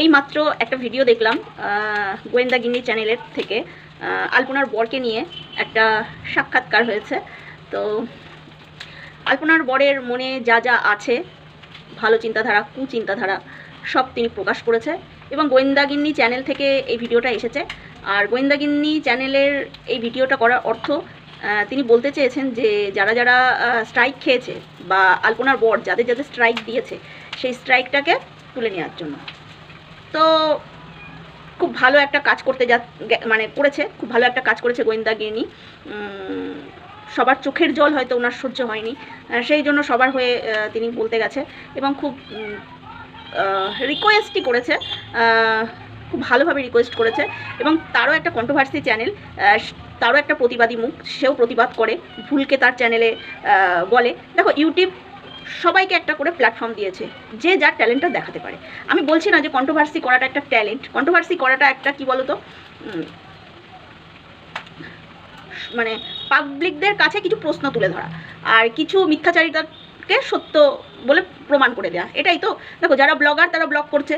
এই মাত্র একটা ভিডিও দেখলাম গোয়েন্দাগিন্নি চ্যানেলের থেকে আলপনার বরকে নিয়ে একটা সাক্ষাৎকার হয়েছে। তো আলপনার বরের মনে যা যা আছে, ভালো চিন্তাধারা, কুচিন্তাধারা, সব তিনি প্রকাশ করেছে এবং গোয়েন্দাগিন্নি চ্যানেল থেকে এই ভিডিওটা এসেছে। আর গোয়েন্দাগিন্নি চ্যানেলের এই ভিডিওটা করার অর্থ তিনি বলতে চেয়েছেন যে যারা যারা স্ট্রাইক খেয়েছে বা আলপনার বর যাদের যাদের স্ট্রাইক দিয়েছে, সেই স্ট্রাইকটাকে তুলে নেওয়ার জন্য। তো খুব ভালো একটা কাজ করতে যা মানে করেছে খুব ভালো একটা কাজ করেছে গোয়েন্দাগিনি উম, সবার চোখের জল হয়তো ওনার সহ্য হয়নি। সেই জন্য সবার হয়ে তিনি বলতে গেছে এবং খুব রিকোয়েস্টই করেছে খুব ভালোভাবে রিকোয়েস্ট করেছে এবং তারও একটা কন্ট্রোভার্সি চ্যানেল তারও একটা প্রতিবাদী মুখ সেও প্রতিবাদ করে ভুলকে তার চ্যানেলে বলে। দেখো ইউটিউব সবাইকে একটা করে প্ল্যাটফর্ম দিয়েছে, যে যার ট্যালেন্টটা দেখাতে পারে। আমি বলছি না যে কন্ট্রোভার্সি করাটা একটা ট্যালেন্ট কন্ট্রোভার্সি করাটা একটা কি বলতো? মানে পাবলিকদের কাছে কিছু প্রশ্ন তুলে ধরা আর কিছু মিথ্যাচারিতাকে সত্য বলে প্রমাণ করে দেওয়া এটাই তো। দেখো, যারা ব্লগার তারা ব্লগ করছে।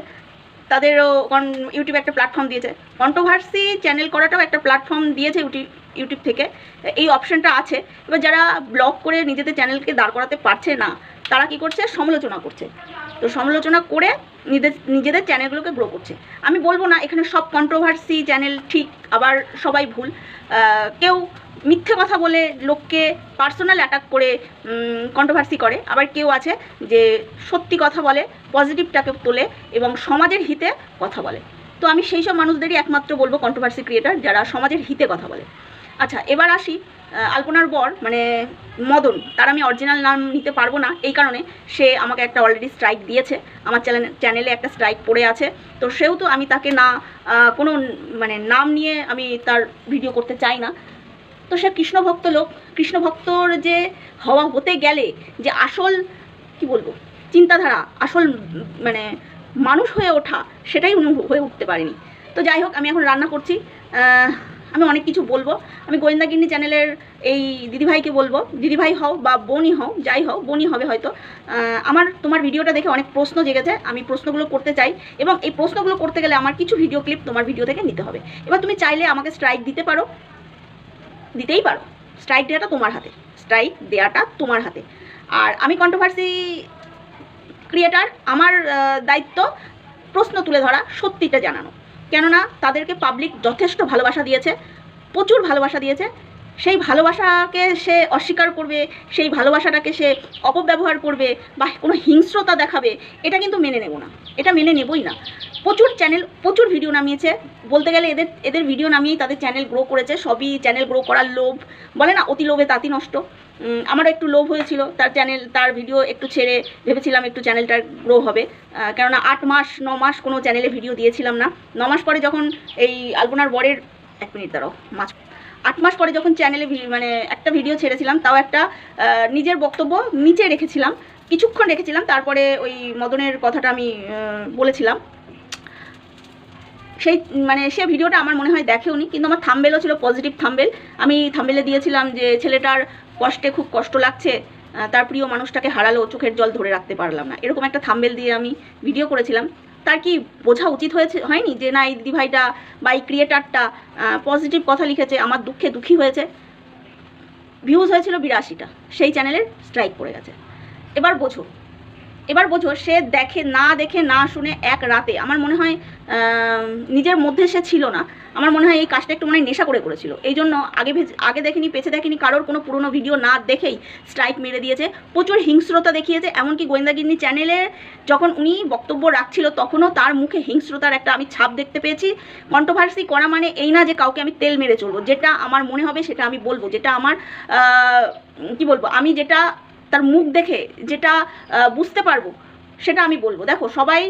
তাদেরও ইউটিউব একটা প্ল্যাটফর্ম দিয়েছে। কন্ট্রোভার্সি চ্যানেল করাটাও একটা প্ল্যাটফর্ম দিয়েছে ইউটিউব ইউটিউব থেকে। এই অপশানটা আছে। এবার যারা ব্লগ করে নিজেদের চ্যানেলকে দাঁড় করাতে পারছে না, তারা কি করছে? সমালোচনা করছে। তো সমালোচনা করে নিজেদের নিজেদের চ্যানেলগুলোকে গ্রো করছে। আমি বলব না, এখানে সব কন্ট্রোভার্সি চ্যানেল ঠিক, আবার সবাই ভুল। কেউ মিথ্যে কথা বলে লোককে পার্সোনাল অ্যাটাক করে কন্ট্রোভার্সি করে। আবার কেউ আছে যে সত্যি কথা বলে পজিটিভটাকে তোলে এবং সমাজের হিতে কথা বলে। তো আমি সেই সব মানুষদেরই একমাত্র বলব কন্ট্রোভার্সি ক্রিয়েটার যারা সমাজের হিতে কথা বলে। আচ্ছা এবার আসি আলপনার বর মানে মদন। তার আমি অরিজিনাল নাম নিতে পারব না। এই কারণে সে আমাকে একটা অলরেডি স্ট্রাইক দিয়েছে। আমার চ্যানেল চ্যানেলে একটা স্ট্রাইক পড়ে আছে। তো সেহেতু আমি তাকে না কোনো মানে নাম নিয়ে আমি তার ভিডিও করতে চাই না। তো সে কৃষ্ণ ভক্ত লোক কৃষ্ণ ভক্তর যে হওয়া হতে গেলে যে আসল, কি বলব, চিন্তাধারা, আসল মানে মানুষ হয়ে ওঠা, সেটাই হয়ে উঠতে পারেনি। তো যাই হোক, আমি এখন রান্না করছি। আমি অনেক কিছু বলব। আমি গোয়েন্দাগিন্নি চ্যানেলের এই দিদিভাইকে বলব। দিদিভাই হও বা বোনই হও, যাই হও, বোনই হবে হয়তো। আমার, তোমার ভিডিওটা দেখে অনেক প্রশ্ন জেগেছে। আমি প্রশ্নগুলো করতে চাই এবং এই প্রশ্নগুলো করতে গেলে আমার কিছু ভিডিও ক্লিপ তোমার ভিডিও থেকে নিতে হবে। এবার তুমি চাইলে আমাকে স্ট্রাইক দিতে পারো। দিতেই পারো। স্ট্রাইক দেওয়াটা তোমার হাতে। স্ট্রাইক দেওয়াটা তোমার হাতে। আর আমি কন্ট্রোভার্সি ক্রিয়েটার আমার দায়িত্ব প্রশ্ন তুলে ধরা, সত্যিটা জানানো। কেননা তাদেরকে পাবলিক যথেষ্ট ভালোবাসা দিয়েছে, প্রচুর ভালোবাসা দিয়েছে। সেই ভালোবাসাকে সে অস্বীকার করবে, সেই ভালোবাসাটাকে সে অপব্যবহার করবে বা কোনো হিংস্রতা দেখাবে, এটা কিন্তু মেনে নেব না। এটা মেনে নেবই না। প্রচুর চ্যানেল প্রচুর ভিডিও নামিয়েছে। বলতে গেলে এদের এদের ভিডিও নামিয়েই তাদের চ্যানেল গ্রো করেছে। সবই চ্যানেল গ্রো করার লোভ। বলে না, অতি লোভে তাঁতি নষ্ট। আমারও একটু লোভ হয়েছিল। তার চ্যানেল তার ভিডিও একটু ছেড়ে ভেবেছিলাম একটু চ্যানেলটার গ্রো হবে। কেননা আট মাস, ন মাস কোনো চ্যানেলে ভিডিও দিয়েছিলাম না। ন মাস পরে যখন এই আলপনার বরের, এক মিনিট দাঁড়াও, মাছ আট মাস পরে যখন চ্যানেলে মানে একটা ভিডিও ছেড়েছিলাম, তাও একটা নিজের বক্তব্য নিচে রেখেছিলাম, কিছুক্ষণ রেখেছিলাম, তারপরে ওই মদনের কথাটা আমি বলেছিলাম। সেই মানে সে ভিডিওটা আমার মনে হয় দেখেওনি কিন্তু আমার থাম্বেলও ছিল পজিটিভ থাম্বেল আমি থাম্বেলে দিয়েছিলাম যে ছেলেটার কষ্টে খুব কষ্ট লাগছে তার প্রিয় মানুষটাকে হারালো চোখের জল ধরে রাখতে পারলাম না। এরকম একটা থাম্বেল দিয়ে আমি ভিডিও করেছিলাম। তার কি বোঝা উচিত হয়েছে, হয়নি যে না এই দিদিভাইটা বা এই ক্রিয়েটারটা পজিটিভ কথা লিখেছে, আমার দুঃখে দুঃখী হয়েছে? ভিউজ হয়েছিল বিরাশিটা, সেই চ্যানেলের স্ট্রাইক পড়ে গেছে। এবার বোঝো এবার বোঝো, সে দেখে, না দেখে, না শুনে এক রাতে, আমার মনে হয় নিজের মধ্যে সে ছিল না। আমার মনে হয় এই কাজটা একটু মনে নেশা করে করেছিল। এই জন্য আগে আগে দেখেনি, পেছে দেখেনি, কারোর কোনো পুরনো ভিডিও না দেখেই স্ট্রাইক মেরে দিয়েছে। প্রচুর হিংস্রতা দেখিয়েছে, এমনকি গোয়েন্দাগিন্নি চ্যানেলে যখন উনি বক্তব্য রাখছিল, তখনও তার মুখে হিংস্রতার একটা আমি ছাপ দেখতে পেয়েছি। কন্ট্রোভার্সি করা মানে এই না যে কাউকে আমি তেল মেরে চলবো। যেটা আমার মনে হবে, সেটা আমি বলব। যেটা আমার কি বলব? আমি যেটা তার মুখ দেখে যেটা বুঝতে পারব, সেটা আমি বলব। দেখো, সবাই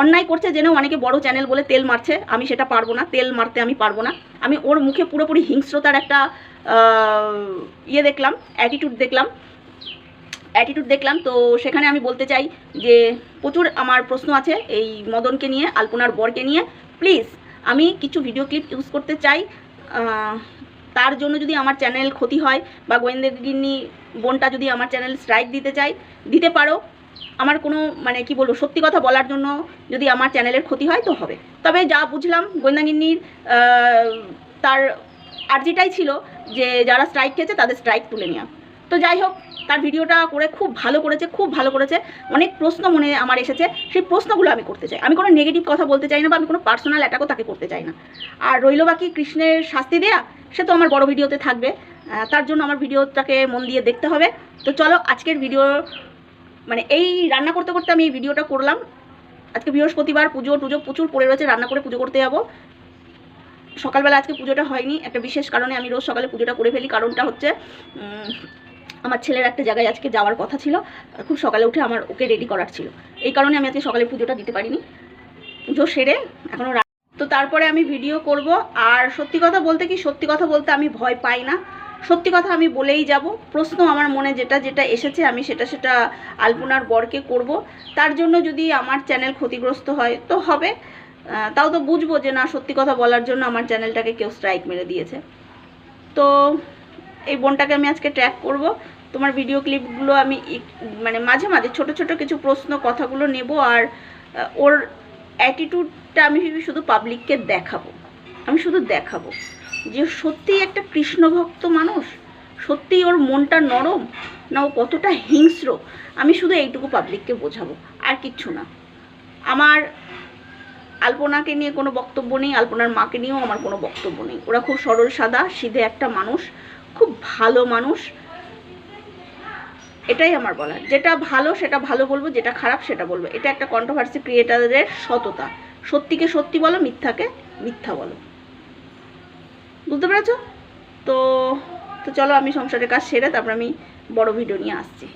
অন্যায় করছে জেনেও অনেকে বড় চ্যানেল বলে তেল মারছে, আমি সেটা পারব না, তেল মারতে আমি পারব না। আমি ওর মুখে পুরোপুরি হিংস্রতার একটা ইয়ে দেখলাম অ্যাটিটিউড দেখলাম অ্যাটিটিউড দেখলাম। তো সেখানে আমি বলতে চাই যে, প্রচুর আমার প্রশ্ন আছে এই মদনকে নিয়ে, আলপনার বরকে নিয়ে। প্লিজ আমি কিছু ভিডিও ক্লিপ ইউজ করতে চাই তার জন্য যদি আমার চ্যানেল ক্ষতি হয় বা গোয়েন্দাগিন্নি বোনটা যদি আমার চ্যানেল স্ট্রাইক দিতে চাই দিতে পারো। আমার কোনো মানে কি বলব, সত্যি কথা বলার জন্য যদি আমার চ্যানেলের ক্ষতি হয় তো হবে। তবে যা বুঝলাম গোয়েন্দাগিন্নির তার আর্জিটাই ছিল যে যারা স্ট্রাইক খেয়েছে তাদের স্ট্রাইক তুলে নেওয়া তো যাই হোক, তার ভিডিওটা করে খুব ভালো করেছে, খুব ভালো করেছে। অনেক প্রশ্ন মনে আমার এসেছে, সেই প্রশ্নগুলো আমি করতে চাই। আমি কোনো নেগেটিভ কথা বলতে চাই না বা আমি কোনো পার্সোনাল অ্যাটাকও তাকে করতে চাই না। আর রইল বাকি কৃষ্ণের শাস্তি দেয়া, সে তো আমার বড় ভিডিওতে থাকবে। তার জন্য আমার ভিডিওটাকে মন দিয়ে দেখতে হবে। তো চলো, আজকের ভিডিও মানে এই রান্না করতে করতে আমি এই ভিডিওটা করলাম। আজকে বৃহস্পতিবার, পুজো টুজো প্রচুর পড়ে রয়েছে, রান্না করে পুজো করতে যাব। সকালবেলা আজকে পুজোটা হয়নি, একটা বিশেষ কারণে আমি রোজ সকালে পুজোটা করে ফেলি। কারণটা হচ্ছে আমার ছেলের একটা জায়গায় আজকে যাওয়ার কথা ছিল। খুব সকালে উঠে আমার ওকে রেডি করার ছিল। এই কারণে আমি আজকে সকালে পুজোটা দিতে পারিনি। পুজো সেরে এখনও তো তারপরে আমি ভিডিও করব। আর সত্যি কথা বলতে কি, সত্যি কথা বলতে আমি ভয় পাই না। সত্যি কথা আমি বলেই যাব, প্রশ্ন আমার মনে যেটা যেটা এসেছে আমি সেটা সেটা আলপনার বরকে করব। তার জন্য যদি আমার চ্যানেল ক্ষতিগ্রস্ত হয় তো হবে তাও তো বুঝব যে না, সত্যি কথা বলার জন্য আমার চ্যানেলটাকে কেউ স্ট্রাইক মেরে দিয়েছে। তো এই বোনটাকে আমি আজকে ট্র্যাক করব, তোমার ভিডিও ক্লিপগুলো আমি মানে মাঝে মাঝে ছোট ছোট কিছু প্রশ্ন কথাগুলো নেব আর ওর অ্যাটিটিউডটা আমি শুধু পাবলিককে দেখাবো, আমি শুধু দেখাবো। যে সত্যিই একটা কৃষ্ণভক্ত মানুষ? সত্যিই ওর মনটা নরম? না ও কতটা হিংস্র? আমি শুধু এইটুকু পাবলিককে বোঝাবো, আর কিচ্ছু না। আমার আলপনাকে নিয়ে কোনো বক্তব্য নেই, আলপনার মাকে নিয়েও আমার কোনো বক্তব্য নেই। ওরা খুব সরল, সাদা, সিধে একটা মানুষ, খুব ভালো মানুষ। এটাই আমার বলার। যেটা ভালো, সেটা ভালো বলব, যেটা খারাপ, সেটা বলব। এটা একটা কন্ট্রোভার্সি ক্রিয়েটারদের সততা। সত্যিকে সত্যি বলো, মিথ্যাকে মিথ্যা বলো। বুঝতে পেরেছ? তো তো চলো আমি সংসারের কাজ সেরে তারপর আমি বড় ভিডিও নিয়ে আসছি।